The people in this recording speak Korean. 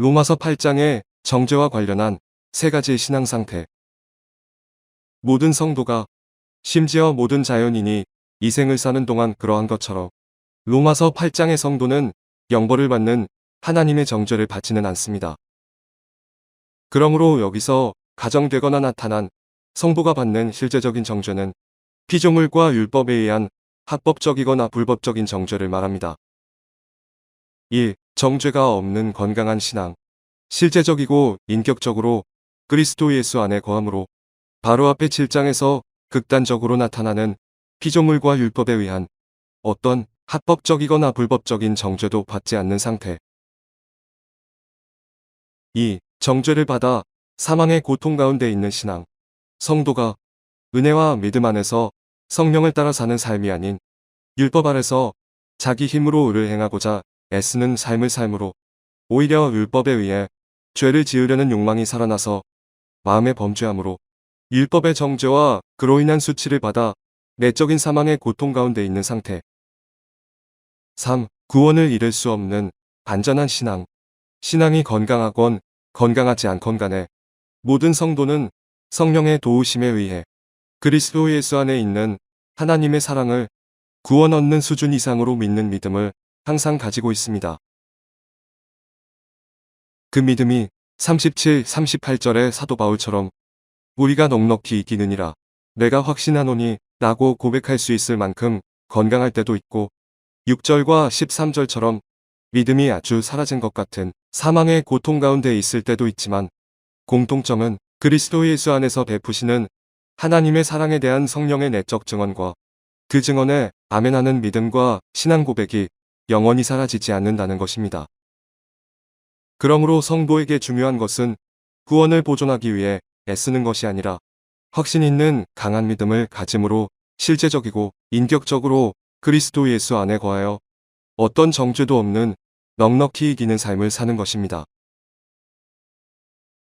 로마서 8장의 정죄와 관련한 세 가지의 신앙 상태. 모든 성도가 심지어 모든 자연인이 이 생을 사는 동안 그러한 것처럼 로마서 8장의 성도는 영벌을 받는 하나님의 정죄를 받지는 않습니다. 그러므로 여기서 가정되거나 나타난 성도가 받는 실제적인 정죄는 피조물과 율법에 의한 합법적이거나 불법적인 정죄를 말합니다. 1. 정죄가 없는 건강한 신앙. 실제적이고 인격적으로 그리스도 예수 안에 거함으로 바로 앞에 7장에서 극단적으로 나타나는 피조물과 율법에 의한 어떤 합법적이거나 불법적인 정죄도 받지 않는 상태. 2. 정죄를 받아 사망의 고통 가운데 있는 신앙. 성도가 은혜와 믿음 안에서 성령을 따라 사는 삶이 아닌 율법 아래서 자기 힘으로 의를 행하고자 애쓰는 삶을 삶으로 오히려 율법에 의해 죄를 지으려는 욕망이 살아나서 마음의 범죄함으로 율법의 정죄와 그로 인한 수치를 받아 내적인 사망의 고통 가운데 있는 상태. 3. 구원을 잃을 수 없는 안전한 신앙. 신앙이 건강하건 건강하지 않건 간에 모든 성도는 성령의 도우심에 의해 그리스도 예수 안에 있는 하나님의 사랑을 구원 얻는 수준 이상으로 믿는 믿음을 항상 가지고 있습니다. 그 믿음이 37, 38절의 사도 바울처럼 우리가 넉넉히 이기느니라 내가 확신하노니 라고 고백할 수 있을 만큼 건강할 때도 있고 6절과 13절처럼 믿음이 아주 사라진 것 같은 사망의 고통 가운데 있을 때도 있지만 공통점은 그리스도 예수 안에서 베푸시는 하나님의 사랑에 대한 성령의 내적 증언과 그 증언에 아멘하는 믿음과 신앙 고백이 영원히 사라지지 않는다는 것입니다. 그러므로 성도에게 중요한 것은 구원을 보존하기 위해 애쓰는 것이 아니라 확신 있는 강한 믿음을 가짐으로 실제적이고 인격적으로 그리스도 예수 안에 거하여 어떤 정죄도 없는 넉넉히 이기는 삶을 사는 것입니다.